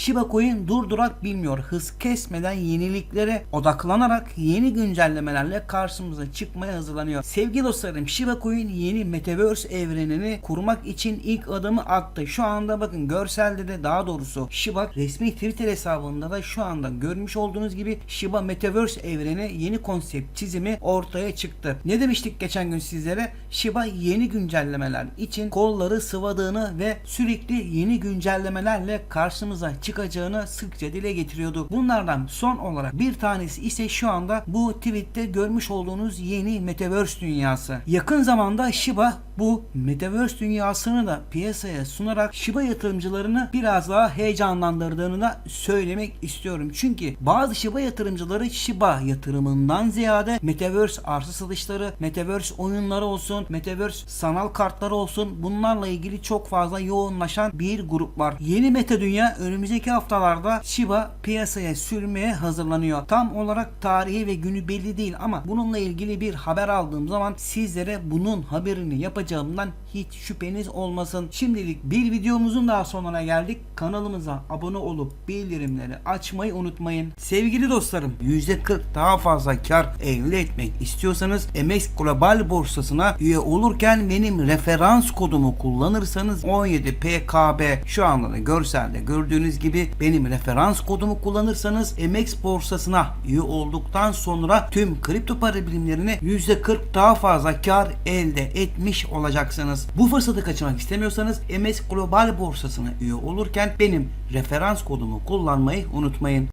Shiba Coin durdurak bilmiyor. Hız kesmeden yeniliklere odaklanarak yeni güncellemelerle karşımıza çıkmaya hazırlanıyor. Sevgili dostlarım Shiba Coin yeni Metaverse evrenini kurmak için ilk adımı attı. Şu anda bakın görselde de daha doğrusu Shiba resmi Twitter hesabında da şu anda görmüş olduğunuz gibi Shiba Metaverse evreni yeni konsept çizimi ortaya çıktı. Ne demiştik geçen gün sizlere? Shiba yeni güncellemeler için kolları sıvadığını ve sürekli yeni güncellemelerle karşımıza çıkacağını sıkça dile getiriyordu. Bunlardan son olarak bir tanesi ise şu anda bu tweette görmüş olduğunuz yeni Metaverse dünyası. Yakın zamanda Shiba bu Metaverse dünyasını da piyasaya sunarak Shiba yatırımcılarını biraz daha heyecanlandırdığını da söylemek istiyorum. Çünkü bazı Shiba yatırımcıları Shiba yatırımından ziyade Metaverse arsa satışları, Metaverse oyunları olsun, Metaverse sanal kartları olsun bunlarla ilgili çok fazla yoğunlaşan bir grup var. Yeni meta dünya önümüzdeki haftalarda Shiba piyasaya sürmeye hazırlanıyor. Tam olarak tarihi ve günü belli değil ama bununla ilgili bir haber aldığım zaman sizlere bunun haberini yapacağımdan hiç şüpheniz olmasın. Şimdilik bir videomuzun daha sonuna geldik. Kanalımıza abone olup bildirimleri açmayı unutmayın. Sevgili dostlarım %40 daha fazla kar elde etmek istiyorsanız MX Global borsasına üye olurken benim referans kodumu kullanırsanız 17PKB şu anda da görselde gördüğünüz gibi benim referans kodumu kullanırsanız MX borsasına üye olduktan sonra tüm kripto para birimlerini %40 daha fazla kar elde etmiş olacaksınız. Bu fırsatı kaçırmak istemiyorsanız MS Global borsasına üye olurken benim referans kodumu kullanmayı unutmayın.